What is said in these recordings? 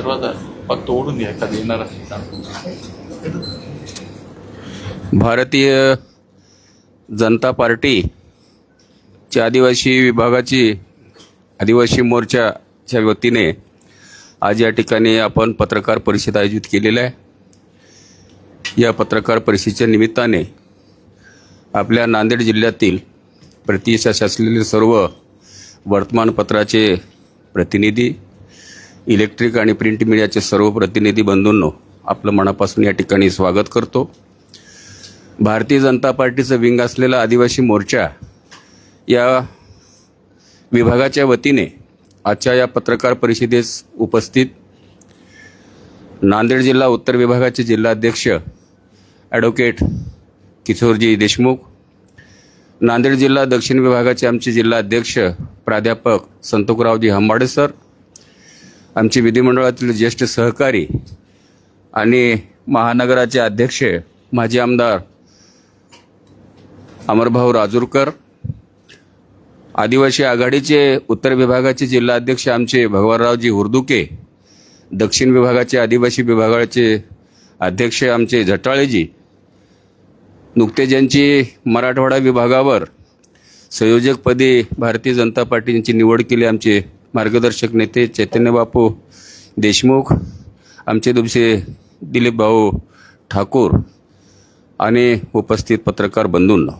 दरवाजा फक्त ओढून घ्या एखादी येणार भारतीय जनता पार्टीच्या आदिवासी विभागाची आदिवासी मोर्चाच्या वतीने आज या ठिकाणी आपण पत्रकार परिषद आयोजित केलेली आहे. या पत्रकार परिषदेच्या निमित्ताने आपल्या नांदेड जिल्ह्यातील प्रतिष्ठात असलेले सर्व वर्तमानपत्राचे प्रतिनिधी इलेक्ट्रिक आणि प्रिंट मीडियाचे सर्व प्रतिनिधी बंधूंनो आपलं मनापासून या ठिकाणी स्वागत करतो. भारतीय जनता पार्टीचं विंग असलेला आदिवासी मोर्चा या विभागाच्या वतीने आजच्या या पत्रकार परिषदेस उपस्थित नांदेड जिल्हा उत्तर विभागाचे जिल्हाध्यक्ष ॲडव्होकेट किशोरजी देशमुख नांदेड जिल्हा दक्षिण विभागाचे आमचे जिल्हाध्यक्ष प्राध्यापक संतोकरावजी हंबाडे सर आमचे विधिमंडळातील ज्येष्ठ सहकारी आणि महानगराचे अध्यक्ष माजी आमदार अमरभाऊ राजूरकर आदिवासी आघाडीचे उत्तर विभागाचे जिल्हाध्यक्ष आमचे भगवानरावजी हुर्दुके दक्षिण विभागाचे आदिवासी विभागाचे अध्यक्ष आमचे झटाळेजी नुकतेच यांची मराठवाडा विभागावर संयोजकपदी भारतीय जनता पार्टीची निवड केली आमचे मार्गदर्शक नेते चैतन्य बापू देशमुख आमचे दुसरे दिलीप भाऊ ठाकूर आणि उपस्थित पत्रकार बंधूंना.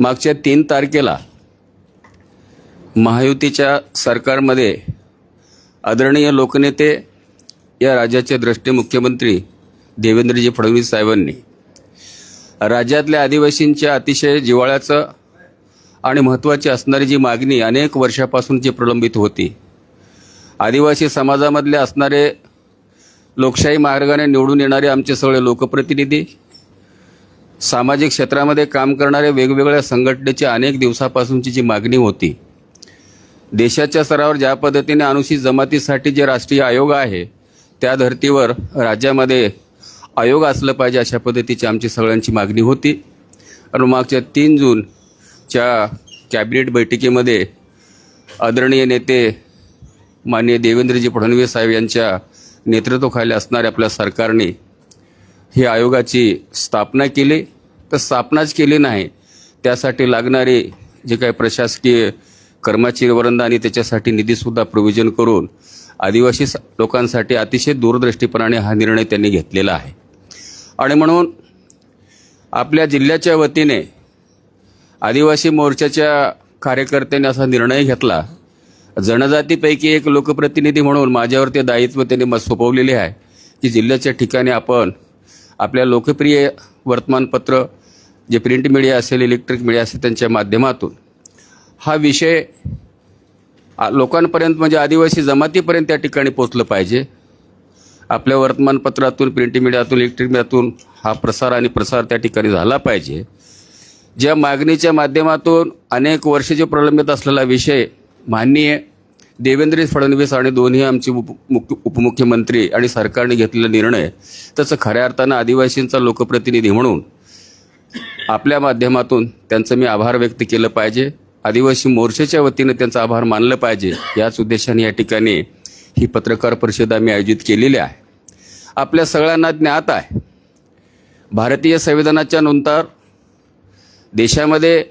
मागच्या तीन तारखेला महायुतीच्या सरकारमध्ये आदरणीय लोकनेते या राज्याचे द्रष्टे मुख्यमंत्री देवेंद्रजी फडणवीस साहेबांनी. राज्यातल्या आदिवासींच्या अतिशय जिव्हाळ्याचं आणि महत्त्वाची असणारी जी मागणी अनेक वर्षापासून जी प्रलंबित होती. आदिवासी समाजामधले असणारे लोकशाही मार्गाने निवडून येणारे आमचे सगळे लोकप्रतिनिधी सामाजिक क्षेत्रामध्ये काम करणारे वेगवेगळ्या संघटनेची अनेक दिवसापासूनची जी मागणी होती. देशाच्या स्तरावर ज्या पद्धतीने अनुसूचित जमातीसाठी जे राष्ट्रीय आयोग आहे त्या धर्तीवर राज्यामध्ये आयोग असलं पाहिजे अशा पद्धतीची आमची सगळ्यांची मागणी होती. आणि मागच्या तीन जून च्या कॅबिनेट बैठकीमध्ये आदरणीय नेते माननीय देवेंद्रजी फडणवीस साहेब यांच्या नेतृत्वाखाली असणाऱ्या आपल्या सरकारने ही आयोगाची स्थापना केली. तर स्थापनाच केली नाही. त्यासाठी लागणारे जे काही प्रशासकीय कर्मचारी वरंद आणि त्याच्यासाठी निधीसुद्धा प्रोव्हिजन करून आदिवासी स- लोकांसाठी अतिशय दूरदृष्टीपणाने हा निर्णय त्यांनी घेतलेला आहे. आणि म्हणून आपल्या जिल्ह्याच्या वतीने आदिवासी मोर्चाच्या कार्यकर्त्यांनी असा निर्णय घेतला. जनजातीपैकी एक लोकप्रतिनिधी म्हणून माझ्यावर ते दायित्व त्यांनी म सोपवलेले आहे. की जिल्ह्याच्या ठिकाणी आपण आपल्या लोकप्रिय वर्तमानपत्र जे प्रिंट मीडिया असेल इलेक्ट्रिक मीडिया असेल त्यांच्या माध्यमातून. हा विषय आ- लोकांपर्यंत म्हणजे आदिवासी जमातीपर्यंत त्या ठिकाणी पोचलं पाहिजे. आपल्या वर्तमानपत्रातून प्रिंट मीडियातून इलेक्ट्रिक मीडियातून हा प्रसार आणि प्रसार त्या ठिकाणी झाला पाहिजे. ज्या मागणीच्या माध्यमातून अनेक वर्षाचे प्रलंबित असलेला विषय माननीय देवेंद्र फडणवीस आणि दोन्ही आमचे उप उपमुख्यमंत्री आणि सरकारने घेतलेला निर्णय त्याचं खऱ्या अर्थानं आदिवासींचा लोकप्रतिनिधी म्हणून आपल्या माध्यमातून त्यांचं मी आभार व्यक्त केलं पाहिजे. आदिवासी मोर्चाच्या वतीनं त्यांचा आभार मानलं पाहिजे. याच उद्देशाने या ठिकाणी ही पत्रकार परिषद आम्ही आयोजित केलेली आहे. आपल्या सगळ्यांना ज्ञात आहे. भारतीय संविधानाच्या नंतर देशामध्ये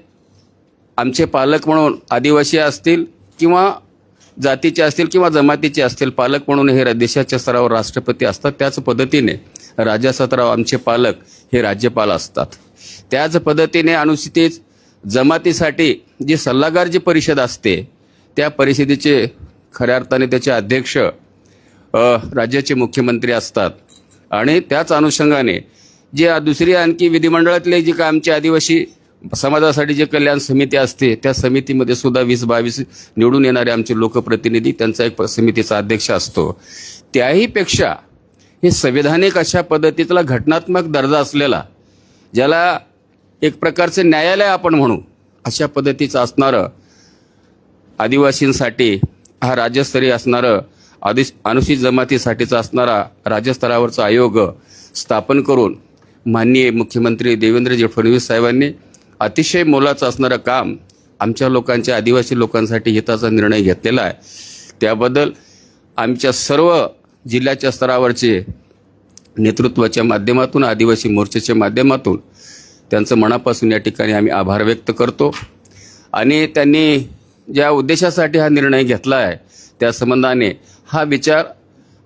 आमचे पालक म्हणून आदिवासी असतील किंवा जातीचे असतील किंवा जमातीचे असतील पालक म्हणून हे रा- देशाच्या स्तरावर राष्ट्रपती असतात. त्याच पद्धतीने राज्यस्तरावर आमचे पालक हे राज्यपाल असतात. त्याच पद्धतीने अनुसूचित जमातीसाठी जी सल्लागार जी परिषद असते त्या परिषदेचे खऱ्या अर्थाने त्याचे अध्यक्ष राज्याचे मुख्यमंत्री असतात. आणि त्याच अनुषंगाने जे दुसरी आणखी विधिमंडळातले जे काय आमचे आदिवासी समाजासाठी जे कल्याण समिती असते त्या समितीमध्ये सुद्धा वीस बावीस निवडून येणारे आमचे लोकप्रतिनिधी त्यांचा एक समितीचा अध्यक्ष असतो. त्याहीपेक्षा हे संविधानिक अशा पद्धतीतला घटनात्मक दर्जा असलेला ज्याला एक प्रकारचं न्यायालय आपण म्हणू अशा पद्धतीचं असणारं आदिवासींसाठी हा राज्यस्तरीय असणारं आदि अनुसूचित जमातीसाठीचा असणारा राज्यस्तरावरचा आयोग स्थापन करून माननीय मुख्यमंत्री देवेंद्रजी फडणवीस साहेबांनी अतिशय मोलाचं असणारं काम आमच्या लोकांच्या आदिवासी लोकांसाठी हिताचा निर्णय घेतलेला आहे. त्याबद्दल आमच्या सर्व जिल्ह्याच्या स्तरावरचे नेतृत्वाच्या माध्यमातून आदिवासी मोर्चाच्या माध्यमातून त्यांचं मनापासून या ठिकाणी आम्ही आभार व्यक्त करतो. आणि त्यांनी ज्या उद्देशासाठी हा निर्णय घेतला आहे त्या संबंधाने हा विचार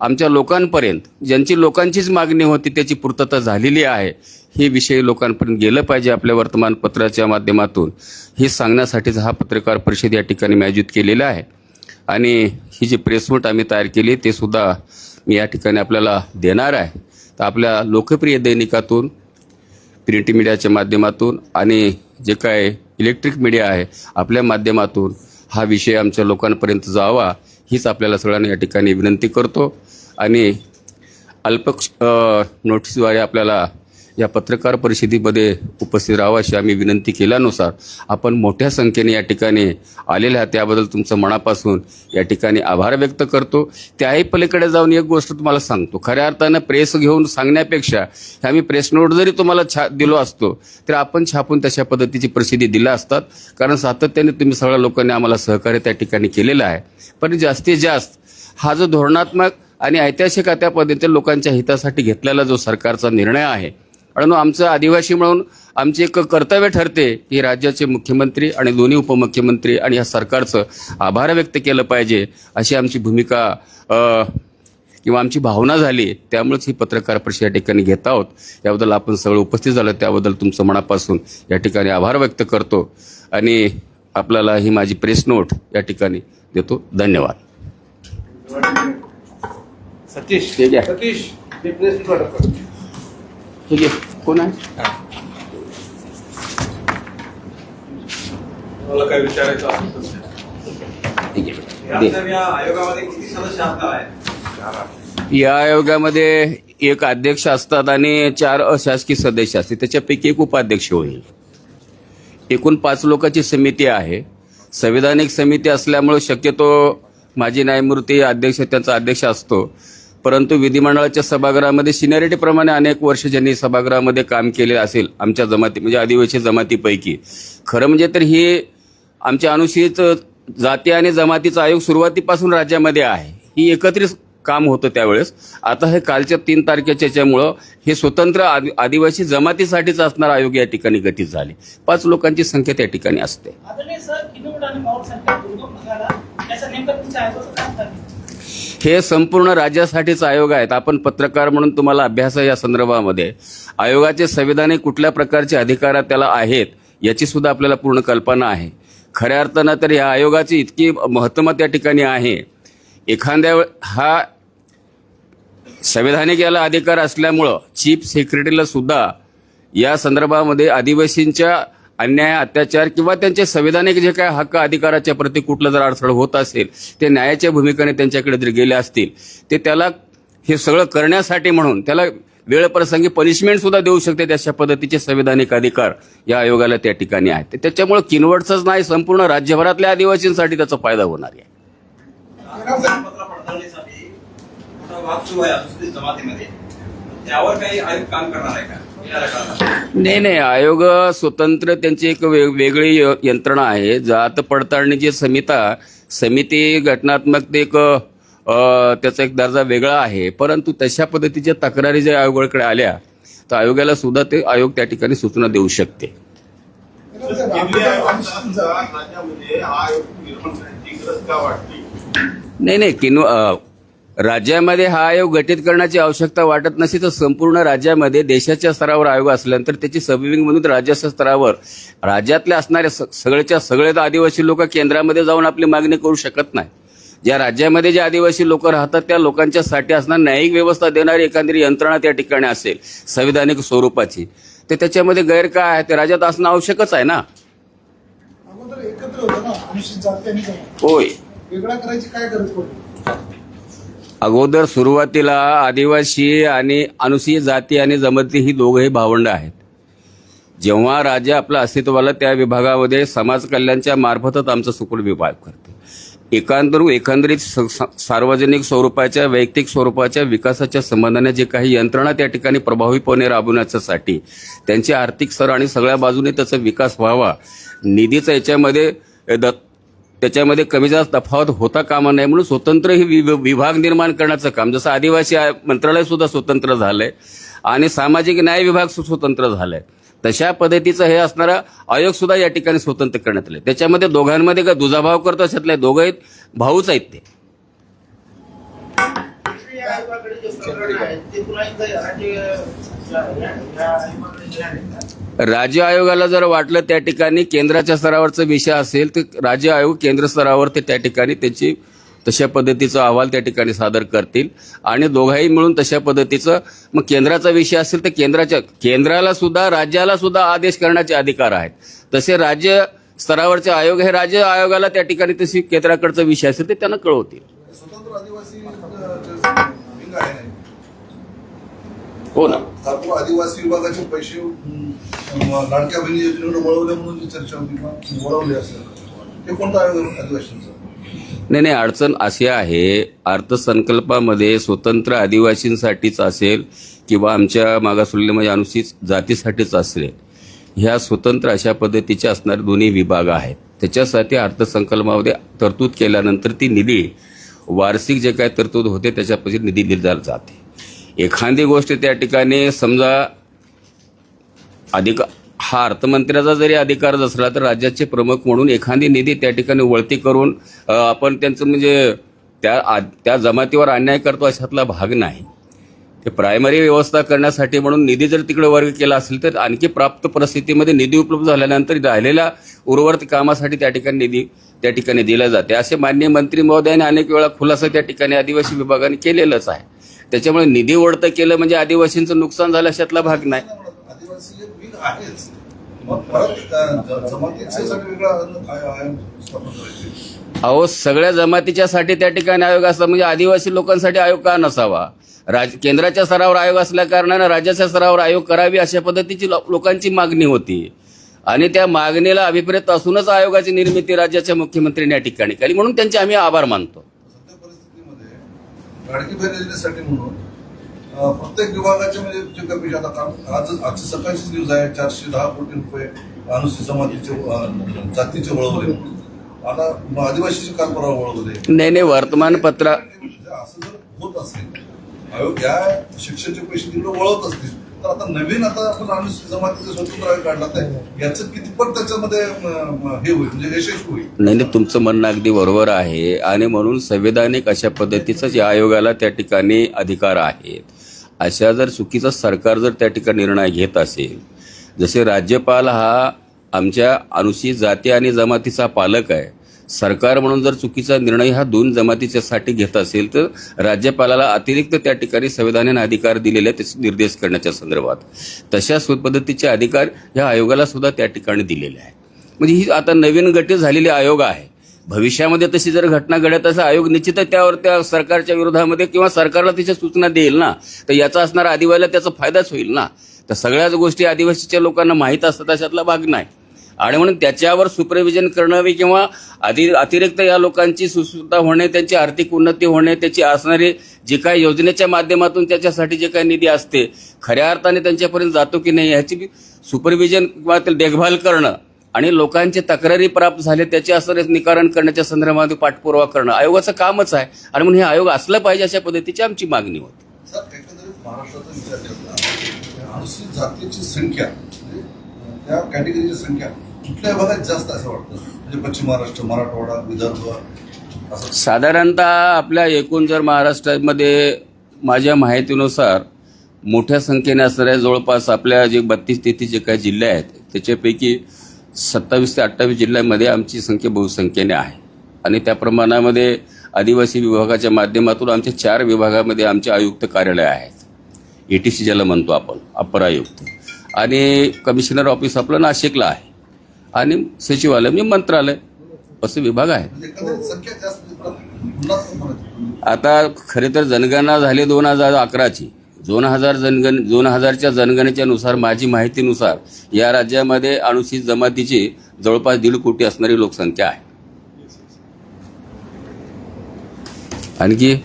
आमच्या लोकांपर्यंत ज्यांची लोकांचीच मागणी होती त्याची पूर्तता झालेली आहे हे विषय लोकांपर्यंत गेलं पाहिजे आपल्या वर्तमानपत्राच्या माध्यमातून. हे सांगण्यासाठीच हा पत्रकार परिषद या ठिकाणी मी आयोजित केलेला आहे. आणि ही जी प्रेसनोट आम्ही तयार केली ते सुद्धा मी या ठिकाणी आपल्याला देणार आहे. तर आपल्या लोकप्रिय दैनिकातून प्रिंट मीडियाच्या माध्यमातून आणि जे काय इलेक्ट्रिक मीडिया आहे आपल्या माध्यमातून हा विषय आमच्या लोकांपर्यंत जावा हीच आपल्याला सगळ्यांना या ठिकाणी विनंती करतो. आणि अल्प नोटीसद्वारे आपल्याला या पत्रकार परिषदेमध्ये उपस्थित राहावं अशी आम्ही विनंती केल्यानुसार आपण मोठ्या संख्येने या ठिकाणी आलेले आहात. त्याबद्दल तुमचं मनापासून या ठिकाणी आभार व्यक्त करतो. त्याही पलीकडे जाऊन एक गोष्ट तुम्हाला सांगतो. खऱ्या अर्थानं प्रेस घेऊन सांगण्यापेक्षा आम्ही प्रेस नोट जरी तुम्हाला छा दिलो असतो तर आपण छापून तशा पद्धतीची प्रसिद्धी दिल्या असतात. कारण सातत्याने तुम्ही सगळ्या लोकांनी आम्हाला सहकार्य त्या ठिकाणी केलेलं आहे. पण जास्तीत जास्त हा जो धोरणात्मक आणि ऐतिहासिक त्या पद्धतीने लोकांच्या हितासाठी घेतलेला जो सरकारचा निर्णय आहे कारण आमचं आदिवासी म्हणून आमचे एक कर्तव्य ठरते की राज्याचे मुख्यमंत्री आणि दोन्ही उपमुख्यमंत्री आणि या सरकारचं आभार व्यक्त केलं पाहिजे अशी आमची भूमिका किंवा आमची भावना झाली. त्यामुळेच ही पत्रकार परिषद या ठिकाणी घेत आहोत. याबद्दल आपण सगळं उपस्थित झालं. त्याबद्दल तुमचं मनापासून या ठिकाणी आभार व्यक्त करतो. आणि आपल्याला ही माझी प्रेस नोट या ठिकाणी देतो. धन्यवाद. सतीश सतीश कोण आहे? मला काय विचारायचं असेल तर. ठीक आहे. या दे. तर या आयोगामध्ये किती सदस्य असणार आहेत? या आयोगामध्ये एक अध्यक्ष असतात आणि चार अशासकीय सदस्य असतात. त्याच्यापैकी एक उपाध्यक्ष होईल. एकूण पाच लोकांची समिती आहे. संविधानिक समिती असल्यामुळे शक्यतो माजी न्यायमूर्ती अध्यक्ष त्यांचा अध्यक्ष असतो. परंतु विधिमंडळाच्या सभागृहामध्ये सिनियरिटीप्रमाणे अनेक वर्ष ज्यांनी सभागृहामध्ये काम केले असेल आमच्या जमाती म्हणजे आदिवासी जमातीपैकी. खरं म्हणजे तर ही आमच्या अनुसूचित जाती आणि जमातीचा आयोग सुरुवातीपासून राज्यामध्ये आहे. ही एकत्रित काम होतं त्यावेळेस. आता हे कालच्या तीन तारखेच्या याच्यामुळं हे स्वतंत्र आदि- आदिवासी जमातीसाठीच असणारा आयोग या ठिकाणी गठीत झाले. पाच लोकांची संख्या त्या ठिकाणी असते. हे संपूर्ण राज्यासाठीच आयोग आहेत. आपण पत्रकार म्हणून तुम्हाला अभ्यास आहे या संदर्भामध्ये. आयोगाचे संविधानिक कुठल्या प्रकारचे अधिकार त्याला आहेत याची सुद्धा आपल्याला पूर्ण कल्पना आहे. खऱ्या अर्थानं तर या आयोगाची इतकी महत्त्व त्या ठिकाणी आहे. एखाद्या हा संविधानिक याला अधिकार असल्यामुळं चीफ सेक्रेटरीला सुद्धा या संदर्भामध्ये आदिवासींच्या अन्याय अत्याचार किंवा त्यांचे संविधानिक जे काय हक्क अधिकाराच्या प्रति कुठलं जर अडथळ होत असेल ते न्यायाच्या भूमिकेने त्यांच्याकडे जर गेले असतील ते त्याला हे सगळं करण्यासाठी म्हणून त्याला वेळप्रसंगी पनिशमेंट सुद्धा देऊ शकते त्याशा पद्धतीचे संविधानिक अधिकार या आयोगाला त्या ठिकाणी आहेत. त्याच्यामुळे किनवटचंच नाही संपूर्ण राज्यभरातल्या आदिवासींसाठी त्याचा फायदा होणार आहे. त्यावर काही आयोग काम करणार आहे का? नाही नाही आयोग स्वतंत्र त्यांची एक वे- वेगळी यंत्रणा आहे. जात पडताळणीची समिता समिती घटनात्मक ते एक त्याचा एक दर्जा वेगळा आहे. परंतु तशा पद्धतीच्या तक्रारी जर आयोगाकडे आल्या तर आयोगाला सुद्धा ते आयोग त्या ठिकाणी सूचना देऊ शकते. नाही नाही किन अ, राज्यामध्ये हा आयोग गठीत करण्याची आवश्यकता वाटत नसे तर संपूर्ण राज्यामध्ये देशाच्या स्तरावर आयोग असल्यानंतर त्याची सबविंग म्हणून राज्याच्या स्तरावर. राज्यातले असणारे स- सगळेच्या सगळे आदिवासी लोक केंद्रामध्ये जाऊन आपली मागणी करू शकत नाही ज्या राज्यामध्ये जे आदिवासी लोक राहतात त्या लोकांच्या साठी असणार न्यायिक व्यवस्था देणारी एखादी यंत्रणा त्या ठिकाणी असेल संविधानिक स्वरूपाची. तर त्याच्यामध्ये गैर काय आहे ते राज्यात असणं आवश्यकच आहे ना? होय. वेगळा करायची काय गरज पडली? अगोदर सुरुवातीला आदिवासी आणि अनुसूचित जाती आणि जमाती ही दोघंही भावंड आहेत. जेव्हा राज्य आपलं अस्तित्वाला त्या विभागामध्ये समाज कल्याणच्या मार्फतच आमचं सुकुल विभाग करतो. एकांतर एकंदरीत स- सार्वजनिक स्वरूपाच्या वैयक्तिक स्वरूपाच्या विकासाच्या संबंधाने जे काही यंत्रणा त्या ठिकाणी प्रभावीपणे राबवण्याच्यासाठी त्यांची आर्थिक स्तर आणि सगळ्या बाजूने त्याचा विकास व्हावा निधीचा याच्यामध्ये दत्त त्याच्यामध्ये कमी जास्त तफावत होता कामा नाही म्हणून स्वतंत्र ही विभ- विभाग निर्माण करण्याचं काम जसं आदिवासी आय- मंत्रालय सुद्धा स्वतंत्र झालंय आणि सामाजिक न्याय विभाग सु- स्वतंत्र झालाय. तशा पद्धतीचं हे असणारा आयोग सुद्धा या ठिकाणी स्वतंत्र करण्यात आले त्याच्यामध्ये दोघांमध्ये का दुजाभाव करतो अशातले दोघं आहेत भाऊच आहेत ते राष्ट्रीय आयोगाकडे जे प्रकरण आहे ते पुन्हा एकदा राज्य आयोगाला जर वाटलं त्या ठिकाणी केंद्राच्या स्तरावरचा विषय असेल तर राज्य आयोग केंद्र स्तरावर ते त्या ठिकाणी त्याची तशा पद्धतीचा अहवाल त्या ठिकाणी सादर करतील. आणि दोघाही मिळून तशा पद्धतीचं मग केंद्राचा विषय असेल तर केंद्राच्या केंद्राला सुद्धा राज्याला सुद्धा आदेश करण्याचे अधिकार आहेत. तसे राज्य स्तरावरचे आयोग हे राज्य आयोगाला त्या ठिकाणी तशी केंद्राकडचा विषय असेल ते त्यांना कळवतील. स्वतंत्र आदिवासी अं, जे विंग आहे ना, हो ना आदिवासी विभागाचे पैसे लाडक्या बहिणी योजनेकडे वळवले म्हणून जी चर्चा होती वळवले असेल हे कोणतं आयोग आदिवासींचं? नाही नाही अडचण अशी आहे अर्थसंकल्पामध्ये स्वतंत्र आदिवासींसाठीच असेल किंवा आमच्या मागासवर्गीय म्हणजे अनुसूचित जातीसाठीच असेल ह्या स्वतंत्र अशा पद्धतीचे असणारे दोन्ही विभाग आहेत. त्याच्यासाठी अर्थसंकल्पामध्ये तरतूद केल्यानंतर ती निधी वार्षिक जे काय तरतूद होते त्याच्यापासून निधी दिला जाते. एखादी गोष्ट त्या ठिकाणी समजा अधिक हा अर्थमंत्र्याचा जरी अधिकार असला तर राज्याचे प्रमुख म्हणून एखादी निधी त्या ठिकाणी वळती करून आपण त्यांचं म्हणजे त्या आ- त्या जमातीवर अन्याय करतो अशातला भाग नाही. ते प्रायमरी व्यवस्था करण्यासाठी म्हणून निधी जर तिकडे वर्ग केला असेल तर आणखी प्राप्त परिस्थितीमध्ये निधी उपलब्ध झाल्यानंतर राहिलेल्या उर्वरित कामासाठी त्या ठिकाणी निधी त्या ठिकाणी दिला जाते. असे मान्य मंत्री महोदयाने अनेक वेळा खुलासा त्या ठिकाणी आदिवासी विभागाने केलेलंच आहे. त्याच्यामुळे निधी ओढतं केलं म्हणजे आदिवासींचं नुकसान झालं अशातला भाग नाही. अहो सगळ्या जमातीच्यासाठी त्या ठिकाणी आयोग असला म्हणजे आदिवासी लोकांसाठी आयोग का नसावा? राज केंद्राच्या स्तरावर आयोग असल्या कारणानं राज्याच्या स्तरावर आयोग करावी अशा पद्धतीची लोकांची मागणी होती. आणि त्या मागणीला अभिप्रेत असूनच आयोगाची निर्मिती राज्याच्या मुख्यमंत्र्यांनी या ठिकाणी केली. म्हणून त्यांचे आम्ही आभार मानतो. प्रत्येक विभागाचे म्हणजे जे काही पैसे आता काम आज आजची सकाळची न्यूज आहे चारशे दहा कोटी रुपये अनुसूचित अं, जातीचे वळवले. आता आदिवासीचे काम करावं वळवले. नाही नाही वर्तमानपत्रा म्हणजे असं जर होत असेल आयोग या शिक्षणाचे पैसे तिकडे वळत असतील. तर आता नवीन आता आपण अनुसूचित जमातीचा स्वतंत्र आयोग काढला तर याचं कितपत त्याच्यामध्ये हे होईल म्हणजे यशस्वी होईल. नाही नाही तुमचं म्हणणं अगदी बरोबर आहे. आणि म्हणून संवैधानिक अशा पद्धतीचाच या आयोगाला त्या ठिकाणी अधिकार आहेत. अशा जर चुकीचा सरकार जर त्या ठिकाणी निर्णय घेत असेल जसे राज्यपाल हा आमच्या अनुसूचित जाती आणि जमातीचा पालक आहे सरकार म्हणून जर चुकीचा निर्णय हा दोन जमातीच्यासाठी घेत असेल तर राज्यपालाला अतिरिक्त त्या ठिकाणी संविधानाने अधिकार दिलेले आहेत त्याचे निर्देश करण्याच्या संदर्भात. तशा पद्धतीचे अधिकार ह्या आयोगाला सुद्धा त्या ठिकाणी दिलेले आहेत. म्हणजे ही आता नवीन गटी झालेली आयोग आहे. भविष्यामध्ये तशी जर घटना घडत असं आयोग निश्चितच त्यावर त्या सरकारच्या विरोधामध्ये किंवा सरकारला तिच्या सूचना देईल ना तर याचा असणारा आदिवासीला त्याचा फायदाच होईल ना. तर सगळ्याच गोष्टी आदिवासीच्या लोकांना माहीत असतात अशातला भाग नाही. आणि म्हणून त्याच्यावर सुपरविजन करणं किंवा अति अतिरिक्त या लोकांची सुसुद्धा होणे त्यांची आर्थिक उन्नती होणे त्याची असणारी जी काही योजनेच्या माध्यमातून त्याच्यासाठी जे काही निधी असते खऱ्या अर्थाने त्यांच्यापर्यंत जातो की नाही ह्याची सुपरविजन किंवा देखभाल करणं आणि लोकांचे तक्रारी प्राप्त झाले त्याचे असं निकारण करण्याच्या संदर्भामध्ये पाठपुरावा करणं आयोगाचं कामच आहे. आणि म्हणून हे आयोग असलं पाहिजे अशा पद्धतीची आमची मागणी होती. महाराष्ट्राचा विचार अनुसूचित जातीची संख्या म्हणजे, त्या कॅटेगरीची संख्या कुठल्या भागात जास्त असं वाटतं? म्हणजे पश्चिम महाराष्ट्र मराठवाडा विदर्भ असं? साधारणतः आपल्या एकूण जर महाराष्ट्रामध्ये माझ्या माहितीनुसार मोठ्या संख्येने असणाऱ्या जवळपास आपल्या जे बत्तीस तेहतीस जे काही जिल्हे आहेत त्याच्यापैकी सत्तावीस ते अठ्ठावीस जिल्ह्यामध्ये आमची संख्या बहुसंख्येने आहे. आणि त्या प्रमाणामध्ये आदिवासी विभागाच्या माध्यमातून आमच्या चार विभागामध्ये आमचे आयुक्त कार्यालय आहेत. ए टी सी ज्याला म्हणतो आपण अपर आयुक्त. आणि कमिशनर ऑफिस आपलं नाशिकला आहे. आणि सचिवालय म्हणजे मंत्रालय असे विभाग आहेत म्हणजे. आता खरे तर जनगणना झाली दोन हजार अकराची. दोन हजार जनगण दोन हजारच्या जनगणनेच्या नुसार माझी माहितीनुसार या राज्यामध्ये अनुसूचित जमातीची जवळपास दीड कोटी असणारी लोकसंख्या आहे. आणखी? आहे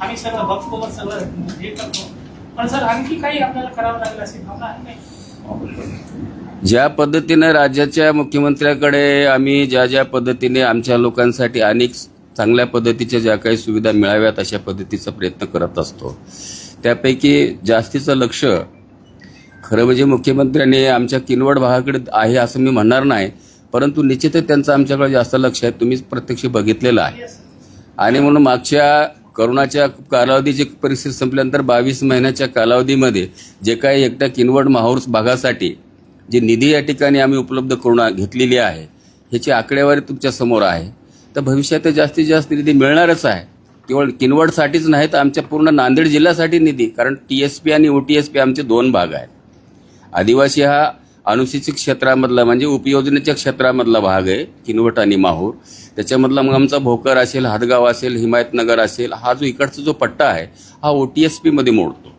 आम्ही पण सर आणखी काही आपल्याला करावं लागेल अशी भावना आहे? नाही ज्या पद्धतीनं राज्याच्या मुख्यमंत्र्याकडे आम्ही ज्या ज्या पद्धतीने आमच्या लोकांसाठी अनेक चांगल्या पद्धतीच्या ज्या काही सुविधा मिळाव्यात अशा पद्धतीचा प्रयत्न करत असतो. त्यापैकी जास्तीचं लक्ष खरं म्हणजे मुख्यमंत्र्यांनी आमच्या किनवट भागाकडे आहे असं मी म्हणणार नाही परंतु निश्चितच त्यांचं आमच्याकडे जास्त लक्ष आहे तुम्हीच प्रत्यक्ष बघितलेलं आहे. आणि म्हणून मागच्या करोनाच्या कालावधीची परिस्थिती संपल्यानंतर बावीस महिन्याच्या कालावधीमध्ये जे काही एकट्या किनवट माहूर भागासाठी जी निधी या ठिकाणी आम्ही उपलब्ध करून घेतलेली आहे ह्याची आकडेवारी तुमच्यासमोर आहे. तर भविष्यात जास्तीत जास्त निधी मिळणारच आहे. केवळ किनवटसाठीच नाही तर आमच्या पूर्ण नांदेड जिल्ह्यासाठी निधी कारण टी एस पी आणि ओ टी एस पी आमचे दोन भाग आहेत. आदिवासी हा अनुसूचित क्षेत्रामधला म्हणजे उपयोजनेच्या क्षेत्रामधला भाग आहे किनवट आणि माहूर. त्याच्यामधला मग आमचा भोकर असेल हातगाव असेल हिमायतनगर असेल हा जो इकडचा जो पट्टा आहे हा ओ टी एस पीमध्ये मोडतो.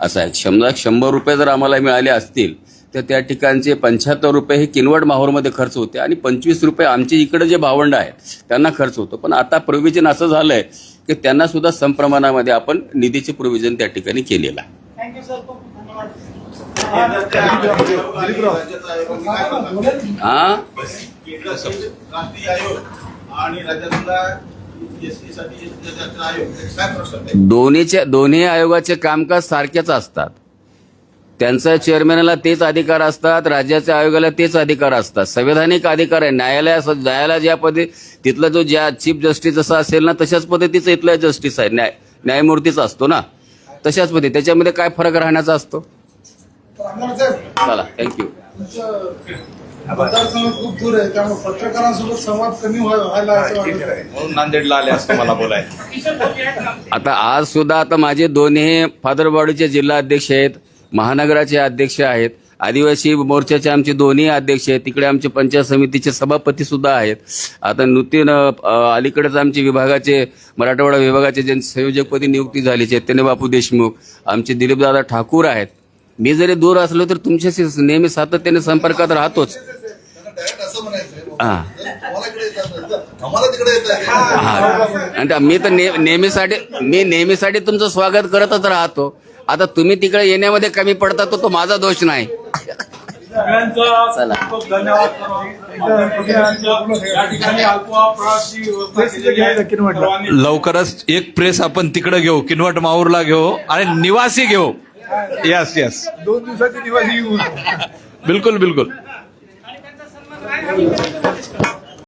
असा आहे. समजा शंभर रुपये जर आम्हाला मिळाले असतील तर त्या ठिकाणचे पंच्याहत्तर रुपये हे किनवट माहूरमध्ये खर्च होते आणि पंचवीस रुपये आमचे इकडे जे भावंड आहेत त्यांना खर्च होतो. पण आता प्रोव्हिजन असं झालं आहे की त्यांना सुद्धा समप्रमाणामध्ये आपण निधीचे प्रोव्हिजन त्या ठिकाणी केलेलं आहे? हां? आणि राज्यातला दोन्हीच्या दोन्ही आयोगाचे कामकाज सारखेच असतात. त्यांचा चेअरमॅनला तेच अधिकार असतात राज्याच्या आयोगाला तेच अधिकार असतात. संवैधानिक अधिकार आहे. न्यायालय न्यायालय ज्या पद्धती तिथला जो ज्या चीफ जस्टिस जसा असेल ना तशाच पद्धतीचं इथला जस्टिस आहे. न्याय न्यायमूर्तीच असतो ना. तशाच पद्धती. त्याच्यामध्ये काय फरक राहण्याचा असतो? चला थँक्यू मतदारसंघ खूप दूर आहे त्यामुळे पत्रकारांसोबत संवाद कमी व्हाय- व्हायला असं वाटत. आहे. म्हणून नांदेडला आले असं मला बोलायचं. आता आज सुद्धा आता माझे दोन्ही फादरबॉडीचे जिल्हा अध्यक्ष आहेत महानगराचे अध्यक्ष आहेत आदिवासी मोर्चाचे आमचे दोन्ही अध्यक्ष आहेत तिकडे आमचे पंचायत समितीचे सभापती सुद्धा आहेत. आता नूतन अ, अलीकडेच आमचे विभागाचे मराठवाडा विभागाचे जे संयोजकपदी नियुक्ती झाली चैतन्य बापू देशमुख आमचे दिलीपदादा ठाकूर आहेत. मी जरी दूर असलो तर तुमच्याशी नेहमी सातत्याने संपर्कात राहतोच. आणि मी तर ने- नेहमीसाठी मी नेहमीसाठी तुमचं स्वागत करतच राहतो. आता तुम्ही तिकडे येण्यामध्ये कमी पडता तो तो माझा दोष नाही. सगळ्यांचा चला. खूप धन्यवाद आपल्या पत्रकारांचं या ठिकाणी अल्पप्रवासी व्यवस्था केलेली आहे. सर्वांनी लवकरच एक प्रेस आपण तिकडे घेऊ किनवट माहूरला घेऊ आणि निवासी घेऊ. यस यस दोन दिवसाची निवासी येऊन बिलकुल बिलकुल. Thank you.